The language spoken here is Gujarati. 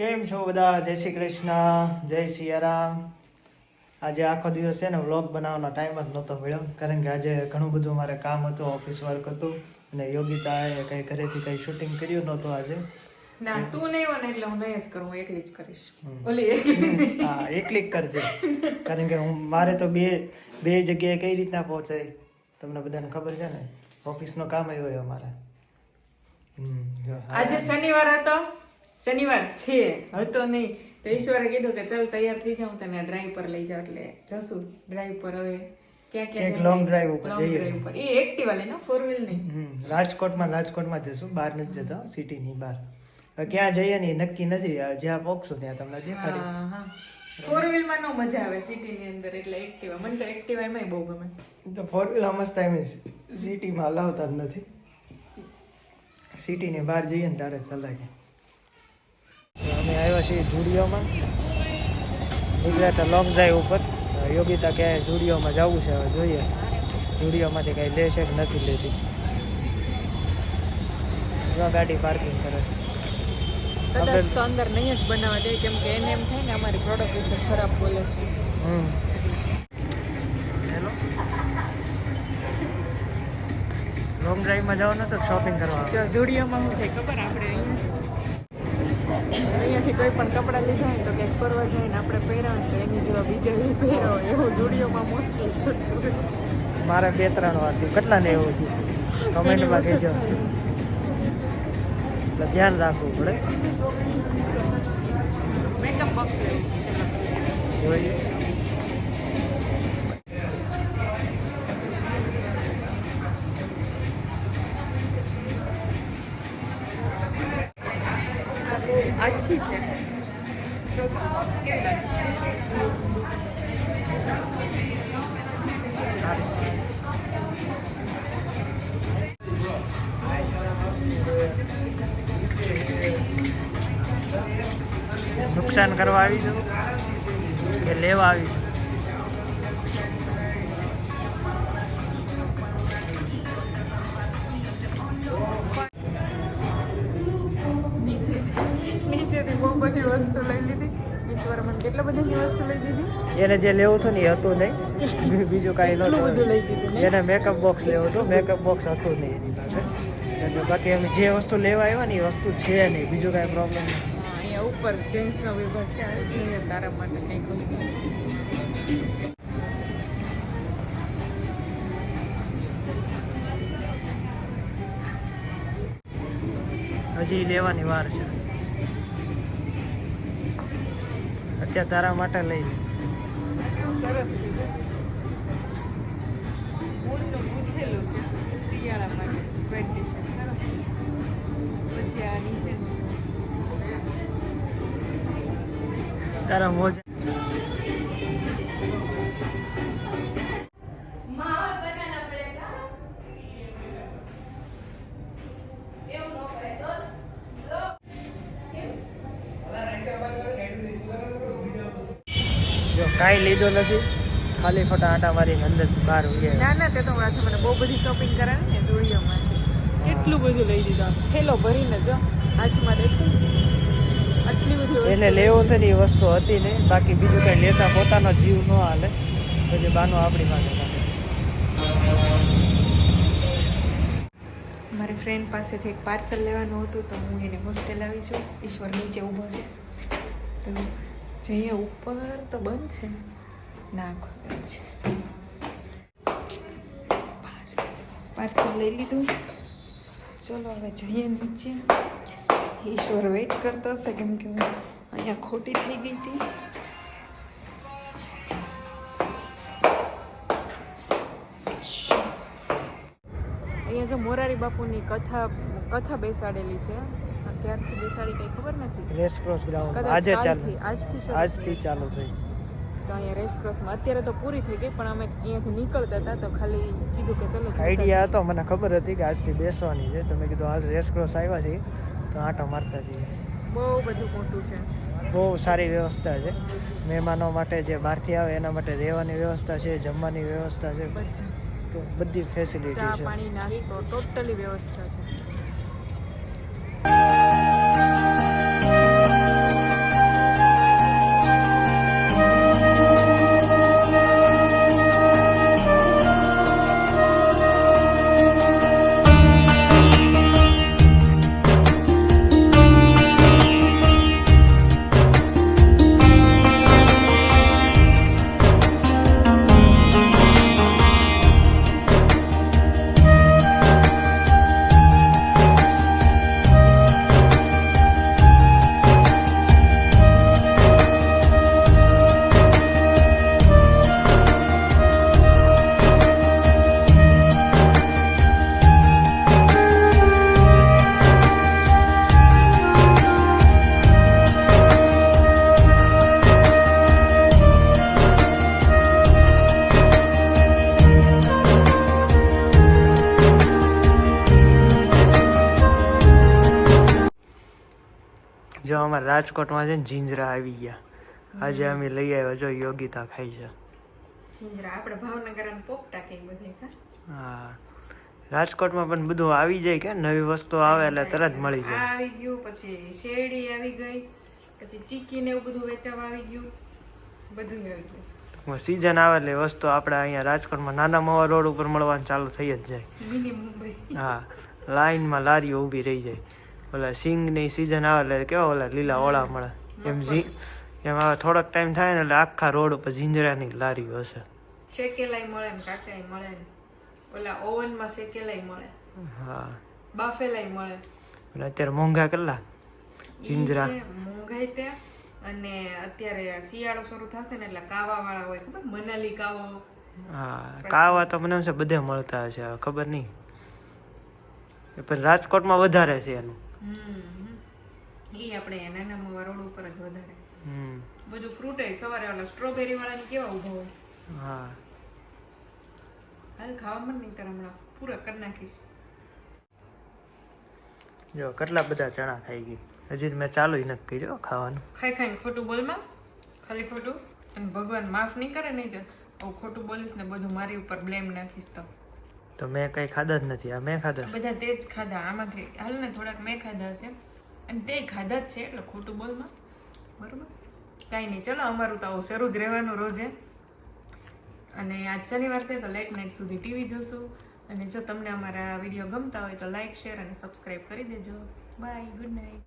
કેમ છો બધા? જય શ્રી કૃષ્ણ. જય સિયારામ. આજે આખો દિવસ છે ને વ્લોગ બનાવવાનો ટાઈમ જ નહોતો મળ્યો. કારણ કે આજે ઘણું બધું મારે કામ હતું ઓફિસ વર્ક હતું અને યોગિતાએ કંઈ ઘરેથી કંઈ શૂટિંગ કર્યું નહોતું આજે. ના તું નહીં હોય એટલે હું નહીં જ કરું એકલી જ કરીશ. ઓલી હા એકલી જ કરજે. કારણ કે હું મારે તો બે બે જગ્યાએ કઈ રીતના પહોંચાય? તમને બધાને ખબર છે ને? ઓફિસનો કામ આવ્યો હોય અમારે. આજે શનિવાર હતો. શનિવાર છે. હતો નહીં. તો ઈશ્વરે કીધું કે ચાલ તૈયાર થઈ જાઉં તને ડ્રાઈવ પર લઈ જાઉં એટલે જશું ડ્રાઈવ પર હવે ક્યાં ક્યાં એક જઈને- ઉપર જઈએ. એ એક્ટિવા લઈને ફોર વ્હીલ નહીં રાજકોટમાં રાજકોટમાં જશું. બહાર નથી જતા સિટીની બહાર. ક્યાં જઈએ ને નક્કી નથી. જ્યાં પહોંચશું ત્યાં તમને દેખાડીશ. ફોર વ્હીલમાં નો મજા આવે સિટી ની અંદર એટલે એક્ટિવા મને તો એક્ટિવા એમાંય બહુ ગમે. તો ફોર વ્હીલ મસ્ત ટાઈમ સિટીમાં લાવતા જ નથી. સિટીની બહાર જઈએ ને ત્યારે ચલાવીએ આવ્યા છીએ જુડિયોમાં. ગુજરાત લોંગ ડ્રાઈવ ઉપર. યોગિતા ક્યાંય જુડિયોમાં જવું છે હવે જોઈએ. જુડિયોમાંથી કાંઈ છે કે નથી લેતી. ગાડી પાર્કિંગ કરે છે કદાચ તો અંદર નહીં જ બનાવવા દે કેમ કે એને એમ થાય ને અમારી પ્રોડક્ટ વિશે ખરાબ બોલે છે. હેલો? લોંગ ડ્રાઈવમાં જવાનું તો શોપિંગ કરવા જો ઝુડિયોમાં શું થાય ખબર? આપણે અહીંયા અહીંયાથી કોઈ પણ કપડાં લીધા હોય તો ક્યાંક ફરવા જાય ને આપણે પહેર્યા હોય તો એની જેવા બીજા પહેર્યા હોય એવું ઝુડિયોમાં મોસ્ટલી થતું હોય મારે બે ત્રણ વાર થયું. કેટલા ને એવું થયું? કમેન્ટમાં કહેજો. એટલે ધ્યાન રાખવું પડે. મેકઅપ બોક્સ લેવું. જોઈએ. લાગે? નુકસાન કરવા આવી છું કે લેવા આવી છું વસ્તુ લઈ લીધી. ઈશ્વર મને કેટલા બધી વસ્તુ લઈ દીધી? એને જે લેવું હતું ને એ હતું નહીં. બીજું કાંઈ એટલું બધું લઈ દીધું એને મેકઅપ બોક્સ લેવું હતું. મેકઅપ બોક્સ હતું નહીં એની પાસે. એટલે બાકી અમે જે વસ્તુ લેવા આવ્યા ને એ વસ્તુ છે નહીં. બીજું કાંઈ પ્રોબ્લેમ નહીં અહીંયા ઉપર જેન્ટ્સનો વિભાગ છે. જોઈએ તારા માટે કંઈક. હજી લેવાની વાર છે. અત્યારે તારા માટે લઈ લે. સરસ. છે. કાંઈ લીધો નથી. ખાલી ખોટા આટા મારીને અંદર બહાર ઉગે ના ના તે તો આજે મને બહુ બધી શોપિંગ કરાવી ને જોડીઓમાંથી કેટલું બધું લઈ દીધું થેલો ભરીને જો હાથમાં દેખું. આટલી બધી એને લેવું તો ને એ વસ્તુ હતી નહીં. બાકી બીજું કંઈ લેતા પોતાનો જીવ ન હાલે. પછી બાનો આપણી પાસે. મારી ફ્રેન્ડ પાસેથી એક પાર્સલ લેવાનું હતું તો હું એને હોસ્ટેલ આવી છું. ઈશ્વર નીચે ઊભો છે. તો જઈએ ઉપર તો બંધ છે. ના ખોલેલું છે. પાર્સલ લઈ લીધું. ચલો, હવે જઈએ નીચે. ઈશ્વર વેઇટ કરતો હશે, કેમ કે હું અહીંયા ખોટી થઈ ગઈ હતી. અહીંયા જો મોરારી બાપુની કથા કથા બેસાડેલી છે. ક્યારથી બેસાડી કઈ ખબર નથી. રેસ ક્રોસ ગ્રાઉન્ડ આજે ચાલુ. આજથી આજથી ચાલુ થઈ. તો અહીંયા રેસ ક્રોસમાં અત્યારે તો પૂરી થઈ ગઈ પણ અમે અહીંયાથી નીકળતા હતા તો ખાલી કીધું કે ચલો આઈડિયા હતો મને ખબર હતી કે આજથી બેસવાની છે. તો મેં કીધું હાલ રેસ ક્રોસ આવ્યા છે તો આંટો મારતા જઈએ. બહુ બધું મોટું છે. બહુ સારી વ્યવસ્થા છે. મહેમાનો માટે જે બહારથી આવે એના માટે રહેવાની વ્યવસ્થા છે જમવાની વ્યવસ્થા છે. તો બધી ફેસિલિટી છે. પાણી નાસ્તો ટોટલી વ્યવસ્થા છે. અમારે રાજકોટમાં છે ને જીંજરા આવી ગયા. આજે અમે લઈ આવ્યા જો યોગીતા ખાઈ છે. જીંજરા આપણે ભાવનગર પોપટા કઈ બધે હા. રાજકોટમાં પણ બધું આવી જાય કે નવી વસ્તુ આવે એટલે તરત મળી જાય. આવી ગયું પછી શેરડી આવી ગઈ પછી ચીકી ને એવું બધું વેચાવા આવી ગયું. બધું આવી ગયું. સીઝન આવે એટલે વસ્તુ આપણે અહીંયા રાજકોટમાં નાના મવા રોડ ઉપર મળવાનું ચાલુ થઈ જ જાય. હા. લાઈનમાં લારીઓ ઊભી રહી જાય. ઓલા સિંગની સીઝન આવે એટલે કેવા ઓલા લીલા ઓળા મળે. એમ ઝી એમ હવે થોડોક ટાઈમ થાય ને એટલે આખા રોડ ઉપર જીંજરાની લારીઓ હશે શેકેલાય મળે ને કાચાય મળે ને. ઓલા ઓવનમાં શેકેલાય મળે. હા. બાફેલાય મળે. અને અત્યારે મોંઘા કેટલા? ઝીંજરા. મોંઘાઈ ત્યાં. અને અત્યારે શિયાળો શરૂ થશે ને એટલે કાવા વાળા હોય ખબર? મનાલી કાવો. હા કાવા તો મને બધે મળતા હશે ખબર નહીં. પણ રાજકોટમાં વધારે છે એનું. એ આપણે નાના મોવા રોડ ઉપર જ વધારે. હમ. બધું ફ્રૂટ સવારે ઓલા સ્ટ્રોબેરી વાળાની કેવા ઊભો હોય? હા. હાલ ખાવા મન નહીં કરે હમણાં. પૂરા કરી નાખીશ. જો કેટલા બધા ચણા ખાઈ ગઈ. હજી મેં ચાલુ નથી કર્યો ખાવાનું. ખાઈ ખાઈને ખોટું બોલમાં? ખાલી ખોટું? અને ભગવાન માફ નહીં કરે નહીં તો? ખોટું બોલીશ ને બધું મારી ઉપર બ્લેમ નાખીશ તો. તો મેં કઈ ખાધા જ નથી. આ મેં ખાધા બધા તે જ ખાધા. આમાંથી હાલ ને થોડાક મેં ખાધા છે. અને તે ખાધા જ છે એટલે ખોટું બોલમાં. બરોબર? કાંઈ નહીં. ચલો, અમારું તો આવું શરૂ જ રહેવાનું રોજે. અને આજ શનિવાર છે તો લેટ નાઇટ સુધી ટીવી જોશું. અને જો તમને અમારા વીડિયો ગમતા હોય તો લાઇક શેર અને સબસ્ક્રાઈબ કરી દેજો. Bye good night